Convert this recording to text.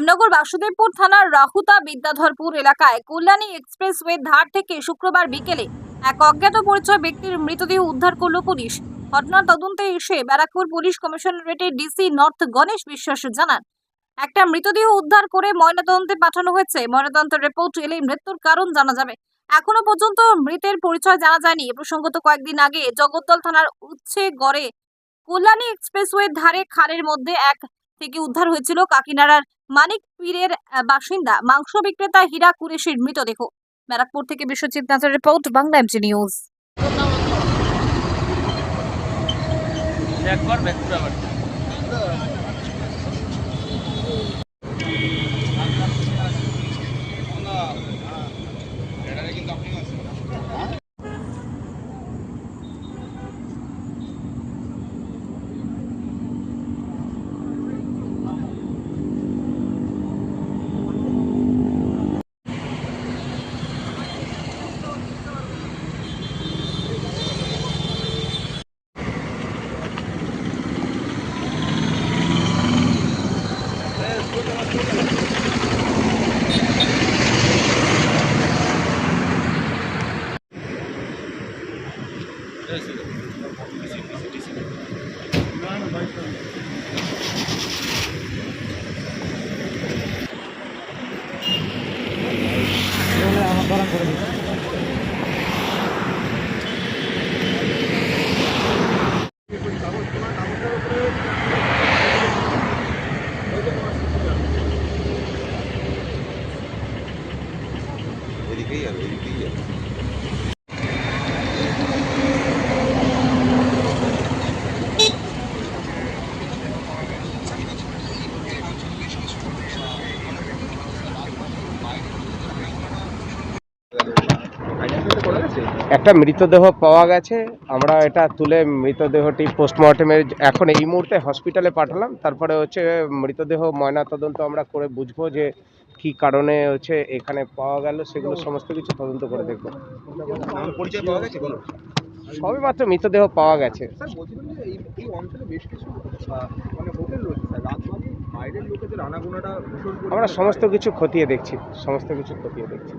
রামনগর বাসুদেবপুর থানার রাহুতা বিদ্যাধরপুর এলাকায় কল্যাণী এক্সপ্রেসওয়ে ধার থেকে শুক্রবার বিকেলে এক অজ্ঞাত পরিচয় ব্যক্তির মৃতদেহ উদ্ধার করল পুলিশ। ঘটনার তদন্তে এসে ব্যারাকপুর পুলিশ কমিশনারেটের ডিসি নর্থ গণেশ বিশ্বাস জানান, একটা মৃতদেহ উদ্ধার করে ময়নাতদন্তে পাঠানো হয়েছে। ময়নাতদন্তের রিপোর্ট এলে মৃত্যুর কারণ জানা যাবে। এখনও পর্যন্ত মৃতের পরিচয় জানা যায়নি। প্রসঙ্গত কয়েকদিন আগে জগদ্দল থানার উচ্ছে গড়ে কল্যাণী এক্সপ্রেসওয়ের ধারে খালের মধ্যে এক থেকে উদ্ধার হয়েছিল কাকিনাড়ার মানিক পীরের বাসিন্দা। মাংস বিক্রেতা হীরা কুরেশির মৃতদেহ। ব্যারাকপুর থেকে বিশ্বজিৎ নাথের রিপোর্ট, বাংলা এমজি নিউজ। একবার ব্যাক করে আবার এদিকেই যাবে এদিকেই যাবে একটা মৃতদেহ পাওয়া গেছে। আমরা এটা তুলে মৃতদেহটি পোস্টমর্টমের এখন এই মুহূর্তে হসপিটালে পাঠালাম। তারপরে হচ্ছে মৃতদেহ ময়নাতদন্ত আমরা করে বুঝব যে কি কারণে হচ্ছে এখানে পাওয়া গেল। সেগুলো সমস্ত কিছু তদন্ত করে দেখব। সবে মাত্র মৃতদেহ পাওয়া গেছে। মানে আমরা সমস্ত কিছু খতিয়ে দেখছি সমস্ত কিছু খতিয়ে দেখছি।